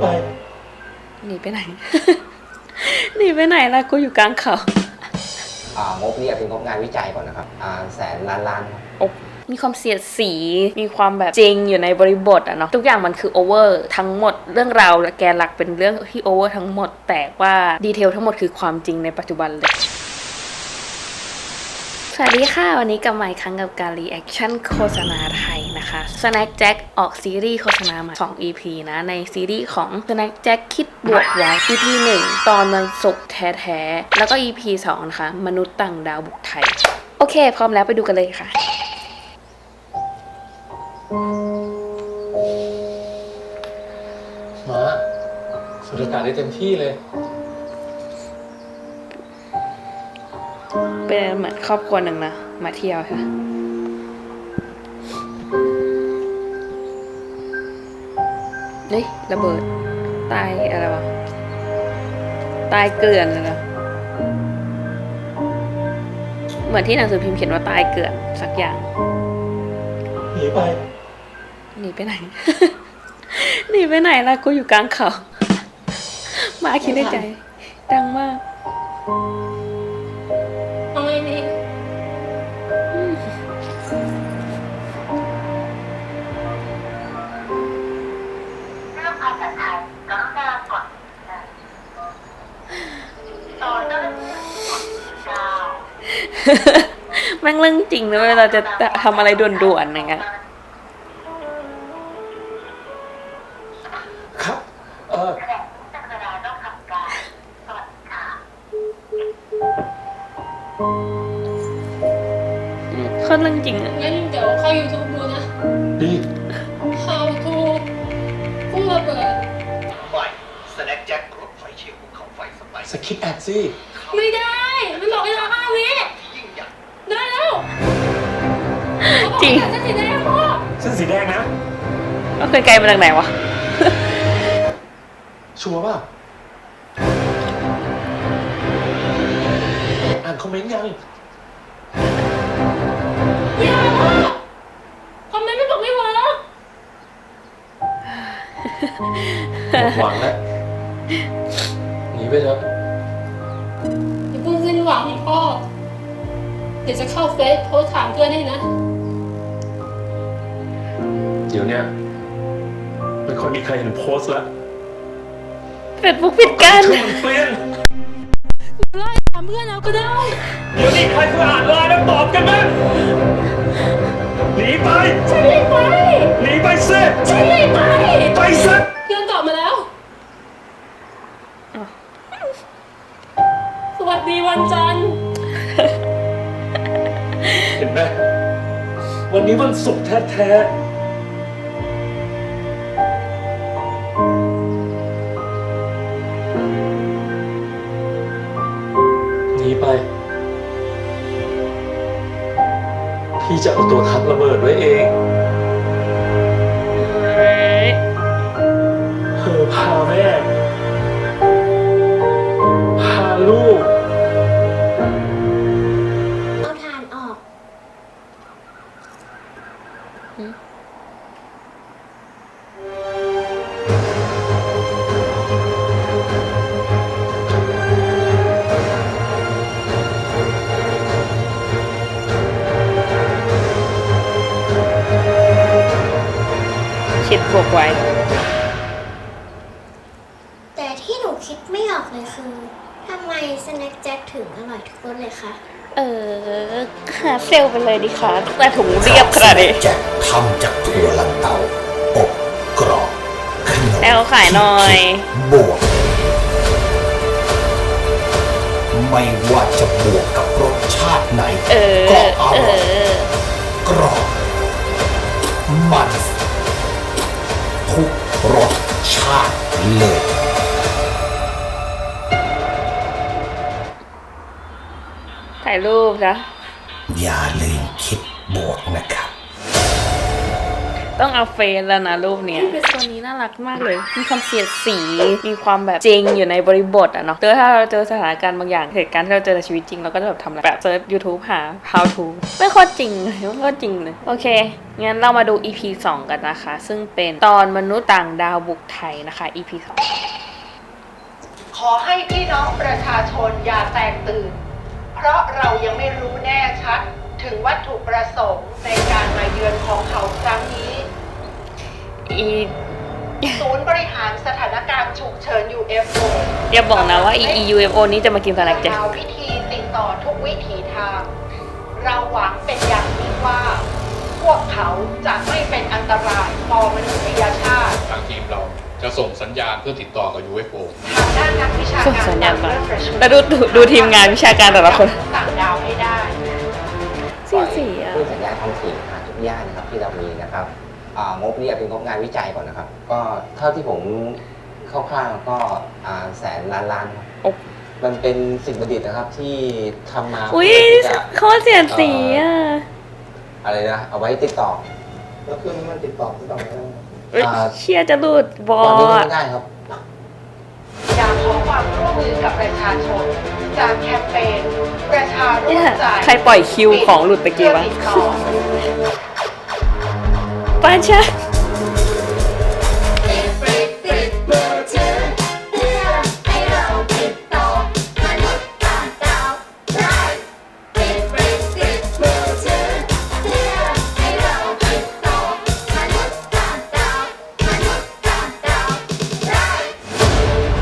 ไป หนีไปไหน หนีไปไหนล่ะกูอยู่กลางเขา อ่างบเนี่ยเป็นงบงานวิจัยก่อนนะครับอ่าแสนล้านล้านครับโอ้มีความเสียดสี มีความแบบจริงอยู่ในบริบทอะเนาะ ทุกอย่างมันคือโอเวอร์ทั้งหมด เรื่องราวและแกนหลักเป็นเรื่องที่โอเวอร์ทั้งหมด แต่ว่าดีเทลทั้งหมดคือความจริงในปัจจุบันเลย สวัสดีค่ะ วันนี้กลับมาอีกครั้งกับการรีแอคชั่นโฆษณาไทยนะคะ Snack Jack ออกซีรีส์โฆษณามา2 EP นะ ในซีรีส์ของ Snack Jack คิดบวกไว้ EP 1 ตอนมันสุกร์แท้ๆ แล้วก็ EP 2 นะคะ มนุษย์ต่างดาวบุกไทย โอเค พร้อมแล้วไปดูกันเลยค่ะ มาสูดอากาศได้เต็มที่เลย เป็นเหมือนครอบครัวหนึ่งนะมาเที่ยวใช่ไหมเฮ้ยระเบิด ตายอะไรวะ ตายเกลื่อนเลยนะเหมือนที่หนังสือพิมพ์เขียนว่าตายเกลื่อนสักอย่าง หนีไป หนีไปไหน หนีไปไหนล่ะกูอยู่กลางเขา มาคิดในใจ ดังมาก แม่งเรื่องจริงนะเวลาจะทำอะไรด่วนๆอย่างเงี้ยครับ เออแผนกพิจารณาต้องทำการสวัสดีค่ะอืมเขาเรื่องจริงอะงั้นเดี๋ยวเข้า YouTube ดูนะดี How to กู้ระเบิดใหม่สแน็คแจ็ครถไฟเชียงภูเขาไฟสไปสคริปต์แอดสิไม่ได้ มันบอกเวลาห้าวิ จริงเขาบอกว่าจะสีแดงพ่อเส้นสีแดงนะ ก็เคยไกลมาจากไหนวะ ชัวร์ป่ะ อ่านคอมเมนต์ยังอย่าพ่อคอมเมนต์ไม่บอกไม่เวิร์กหมดหวังแล้วหนีไปเถอะอย่าเพิ่งสิ้นหวังพ่อ เดี๋ยวจะเข้าเฟซโพสต์ถามเพื่อนให้นะ เดี๋ยวเนี้ยไม่ค่อยมีใครเห็นโพสต์แล้วเฟซบุ๊กปิดกันช่วงมันเปลี่ยนไล่ถามเพื่อนเอาก็ได้ เดี๋ยวนี้ใครเคยอ่านไลน์แล้วตอบกันไหมหนีไปฉันรีบไปหนีไปสิฉันรีบไปไปซะเพื่อนตอบมาแล้วอ้าวสวัสดีวันจันทร์เห็นไหมวันนี้วันศุกร์แท้ๆ จะเอาตัวทับระเบิดไว้เอง ไว้ แต่ที่หนูคิดไม่ออกเลยคือทำไมสแน็คแจ็คถึงอร่อยทุกรสเลยคะเออหาเซลลไปเลยดีค่ะแต่ถุงเรียบขนาดนี้แจ็คทำจากถั่วลันเตาอบกรอบขนมแอลขายหน่อยบวก ไม่ว่าจะบวกกับรสชาติไหนเออก็อเอร่อยอกรอบมันทุก รสชาติเลยถ่ายรูปนะอย่าลืมคิดบวกนะครับ ต้องเอาเฟซแล้วนะรูปเนี้ยตัวนี้น่า รักมากเลย มีความเสียดสี มีความแบบจริงอยู่ในบริบทอะเนาะเจอถ้าเราเจอสถานการณ์บางอย่าง เหตุการณ์ที่เราเจอในชีวิตจริงเราก็จะแบบทำอะไรแบบเซิร์ช YouTube หา how to ไม่โคตรจริงเลยไม่โคตรจริงเลย โอเค งั้นเรามาดู EP 2 กันนะคะ ซึ่งเป็นตอนมนุษย์ต่างดาวบุกไทยนะคะ EP 2 ขอให้พี่น้องประชาชนอย่าแตกตื่น เพราะเรายังไม่รู้แน่ชัดถึงวัตถุประสงค์ในการมาเยือนของเขาครั้งนี้ อี ศูนย์บริหารสถานการณ์ฉุกเฉิน UFO อย่าบอกนะว่า e UFO นี้จะมากินสแน็คแจ็คหาวิธีติดต่อทุกวิถีทาง เราหวังเป็นอย่างยิ่งว่า พวกเขาจะไม่เป็นอันตรายต่อมนุษยชาติ ทางทีมเราจะส่งสัญญาณเพื่อติดต่อกับ UFO ทางด้านนักวิชาส่งการสัญญาณมาเริ่มประชุมแล้วดูดูดูทีมงานวิชาการแต่ละคนต่างดาวให้ได้ สีสีอะคลื่นสัญญาณท้องถิ่นหาทุกย่านนะครับที่เรามีนะครับอ่า งบเนี่ยเป็นงบงานวิจัยก่อนนะครับ ก็เท่าที่ผมคร่าวๆก็อ่าแสนล้านล้านครับโอ้ มันเป็นสิ่งประดิษฐ์นะครับที่ทำมาอุ้ยเพื่ที่จะ เขาเสียดสีอะอะไรนะ เอาไว้ติดต่อ แล้วเครื่องนี้มันติดต่อติดต่อไม่ได้ เอ้ยอ่า เชียจะหลุดบอตอนนี้ดไม่ได้ครับ อยากขอความร่วมมือกับประชาชน จากแคมเปญประชาร่เนี่วยมใจใครปล่อยคิวของหลุดไปกี่วะ เพื่อติดต่อ ป้าชา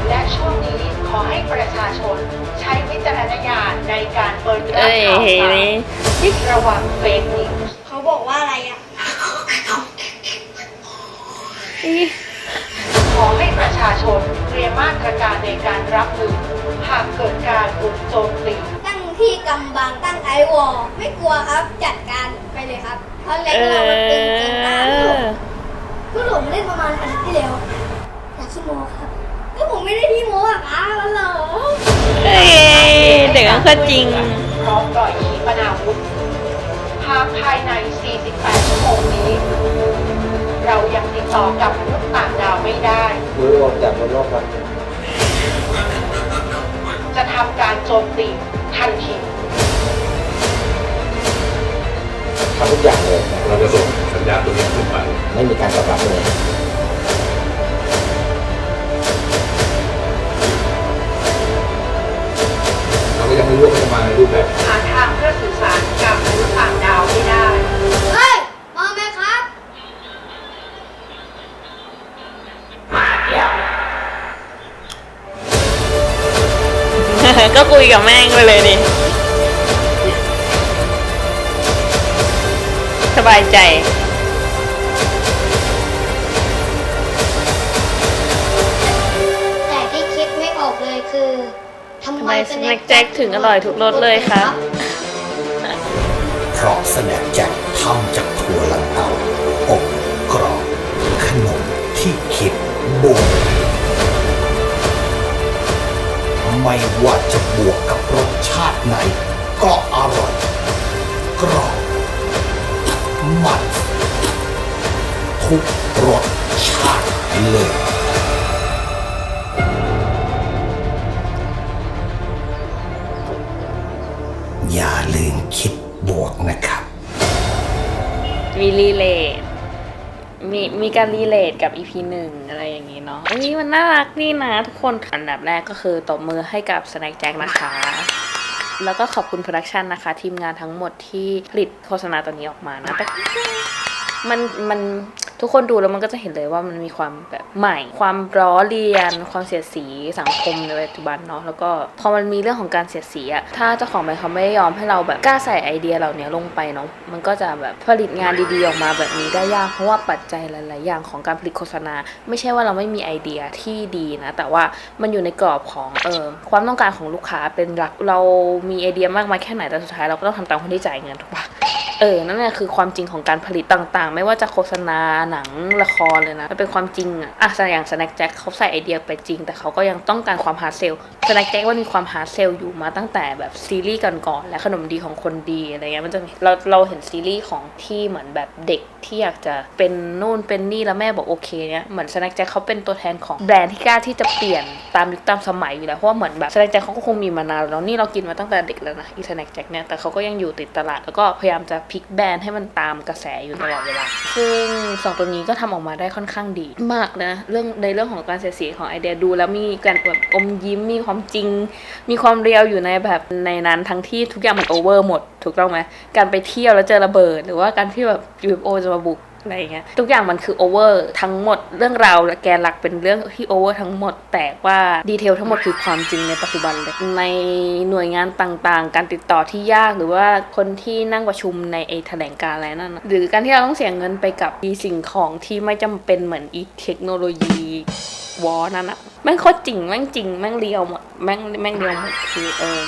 และช่วงนี้ขอให้ประชาชนใช้วิจารณญาณในการเปิดรับเอ้ยข่าวเฮ้ยสารนี่ระวัง เกิดการบุกโจมตีตั้งที่กำบังตั้งไอวอลไม่กลัวครับจัดการไปเลยครับ เพราะเล็กเอเรามันตึงจริงมากอก็หลงเล่นประมาณอาทิตย์ที่แล้วอยากขี้โมครับก็ผมไม่ได้ขี้โมอะครับแล้วเหรอเอ้ยเด็กก็จริง พร้อมปล่อยขีปนาวุธหากภายใน 48 ชั่วโมงนี้ เรายังติดต่อกับมนุษย์ต่างดาวไม่ได้ มือออกจากบนโลกครับ จะทำการโจมตีทันทีทำทุกอย่างเลยเราจะส่งสัญญาณตัวนี้ขึ้นไป ไม่มีการตอบรับเลยเราก็ยังไม่รู้ว่าจะมาในรูปแบบหาทางเพื่อสื่อสาร ยกับแม่งไปเลยดิ สบายใจ แต่ที่คิดไม่ออกเลยคือทำทำไมไมสแน็คแจ็คถึงอร่อยทุกรสเลยคะเพราะสแน็คแจ็ค ไม่ว่าจะบวกกับรสชาติไหน ก็อร่อย กรอบ มัน ทุกรสชาติเลย มีมีการรีเลทกับ EP หนึ่งอะไรอย่างนี้เนาะอันนี้มันน่ารักนี่นะทุกคน อันดับแรกก็คือตบมือให้กับ Snack Jack นะคะ แล้วก็ขอบคุณโปรดักชันนะคะ ทีมงานทั้งหมดที่ผลิตโฆษณาตัวนี้ออกมานะมันมัน ทุกคนดูแล้วมันก็จะเห็นเลยว่ามันมีความแบบใหม่ ความร้อเรียน ความเสียดสีสังคมในปัจจุบันเนาะแล้วก็พอมันมีเรื่องของการเสียดสีอะถ้าเจ้าของแบรนด์เขาไม่ยอมให้เราแบบกล้าใส่ไอเดียเหล่านี้ลงไปเนาะมันก็จะแบบผลิตงานดีๆออกมาแบบนี้ได้ยากเพราะว่าปัจจัยหลาย ๆ อย่างของการผลิตโฆษณา ไม่ใช่ว่าเราไม่มีไอเดียที่ดีนะแต่ว่ามันอยู่ในกรอบของเออความต้องการของลูกค้าเป็นหลักเรามีไอเดียมากมายแค่ไหนแต่สุดท้ายเราก็ต้องทำตามคนที่จ่ายเงินถูกปะเออนั่นแหละคือความจริงของการผลิตต่าง ๆ ไม่ว่าจะโฆษณาหนังละครเลยนะมันเป็นความจริงอะอะอย่าง Snack Jack เขาใส่ไอเดียไปจริง แต่เขาก็ยังต้องการความฮาร์ดเซล Snack Jack ว่ามีความฮาร์ดเซลอยู่มาตั้งแต่แบบซีรีส์ก่อนๆและขนมดีของคนดีอะไรเงี้ยมันจะเราเราเห็นซีรีส์ของที่เหมือนแบบเด็กที่อยากจะเป็นนู่นเป็นนี่แล้วแม่บอกโอเคเนี่ยเหมือน Snack Jack เขาเป็นตัวแทนของแบรนด์ที่กล้าที่จะเปลี่ยนตามยุคตามสมัยอยู่แล้วเพราะว่าเหมือนแบบ Snack Jack เขาก็คงมีมานานแล้วนี่เรากินมาตั้งแต่เด็กแล้วนะอี Snack Jack เนี่ยแต่เขาก็ยังอยู่ติดตลาดแล้วก็พยายามจะพลิกแบรนด์ให้มันตามกระแสอยู่ตลอดเวลาซึ่งสองตัวนี้ก็ทำออกมาได้ค่อนข้างดี มากนะเรื่องในเรื่องของการเสียสีของไอเดียดู แล้วมีการแบบอมยิ้มมีความจริง มีความเรียวอยู่ในแบบในนั้นทั้งที่ทุกอย่างมันโอเวอร์หมดถูกต้องไหมการไปเที่ยวแล้วเจอระเบิด หรือว่าการที่แบบยูฟโอจะมาบุก อะไรเงี้ยทุกอย่างมันคือโอเวอร์ทั้งหมดเรื่องราวและแกนหลักเป็นเรื่องที่โอเวอร์ทั้งหมด แต่ว่าดีเทลทั้งหมดคือความจริงในปัจจุบันเลยในหน่วยงานต่างๆ การติดต่อที่ยากหรือว่าคนที่นั่งประชุมในไอแถลงการอะไรนั่นหรือการที่เราต้องเสียเงินไปกับอีสิ่งของที่ไม่จำเป็นเหมือนอีเทคโนโลยีวอนั่นอะแม่งโคตรจริงแม่งจริงแม่งเรียวหมดแม่งแม่งเรียวหมดคือเออ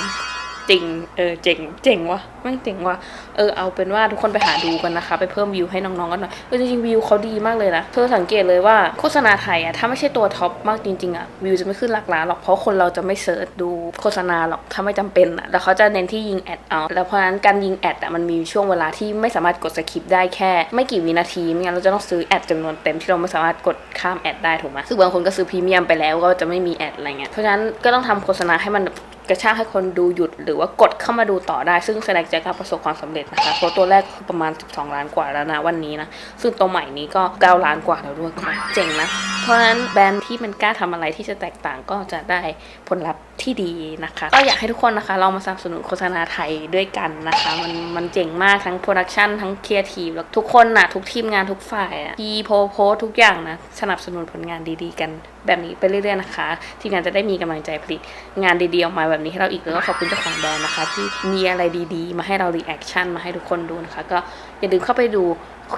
จริง เออเจ๋งเจ๋งวะแม่งเจ๋งวะเออเอาเป็นว่าทุกคนไปหาดูกันนะคะ ไปเพิ่มวิวให้น้องๆกันหน่อยเออจริงๆวิวเขาดีมากเลยนะเธอสังเกตเลยว่าโฆษณาไทยอะถ้าไม่ใช่ตัวท็อปมากจริงๆอะวิวจะไม่ขึ้นหลักล้านหรอกเพราะคนเราจะไม่เสิร์ชดูโฆษณาหรอกถ้าไม่จำเป็นอะแล้วเขาจะเน้นที่ยิงแอดเอาแล้วเพราะนั้นการยิงแอดอะมันมีช่วงเวลาที่ไม่สามารถกดสคริปได้แค่ ไม่กี่วินาทีไม่งั้นเราจะต้องซื้อแอดจำนวนเต็มที่เราไม่สามารถกดข้ามแอดได้ถูกไหมซึ่งบางคนก็ซื้อพรีเมียมไปแล้วก็จะไม่มีแอดอะไรเงี้ยเพราะฉะนั้นก็ต้องทำโฆษณาให้มัน กระชากให้คนดูหยุดหรือว่ากดเข้ามาดูต่อได้ ซึ่งแสดงจากการประสบความสำเร็จนะคะเพราะตัวแรกประมาณ 12 ล้านกว่าแล้วนะวันนี้นะ ซึ่งตัวใหม่นี้ก็ 9 ล้านกว่าแล้วด้วยก็เจ๋งนะ เพราะฉะนั้นแบรนด์ที่มันกล้าทำอะไรที่จะแตกต่างก็จะได้ ผลลัพธ์ที่ดีนะคะ ก็อยากให้ทุกคนนะคะลองมาสนับสนุนโฆษณาไทยด้วยกันนะคะ มันมันเจ๋งมากทั้งโปรดักชันทั้งครีเอทีฟแล้วทุกคนนะทุกทีมงานทุกฝ่ายอะทีโพโพทุกอย่างนะ สนับสนุนผลงานดีๆ กันแบบนี้ไปเรื่อยๆนะคะ ทีมงานจะได้มีกำลังใจผลิตงานดีๆออกมาแบบนี้ให้เราอีกแล้วก็ขอบคุณเจ้าของแบรนด์นะคะ ที่มีอะไรดีๆ มาให้เรารีแอคชั่นมาให้ทุกคนดูนะคะ ก็อย่าลืมเข้าไปดู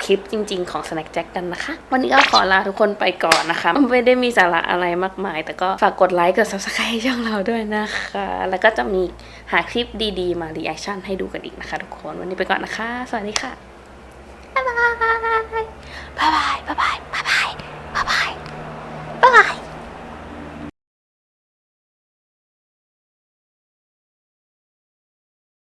คลิปจริง ๆ ของ Snack Jack กันนะคะ วันนี้ก็ขอลาทุกคนไปก่อนนะคะ ไม่ได้มีสาระอะไรมากมาย แต่ก็ฝากกดไลค์กด subscribe ช่องเราด้วยนะคะ แล้วก็จะมีหาคลิปดีๆ มารีแอคชั่นให้ดูกันอีกนะคะ ทุกคนวันนี้ไปก่อนนะคะ สวัสดีค่ะบ๊ายบายบ๊ายบายบ๊ายบายบ๊ายบายบ๊ายบายบ๊ายบาย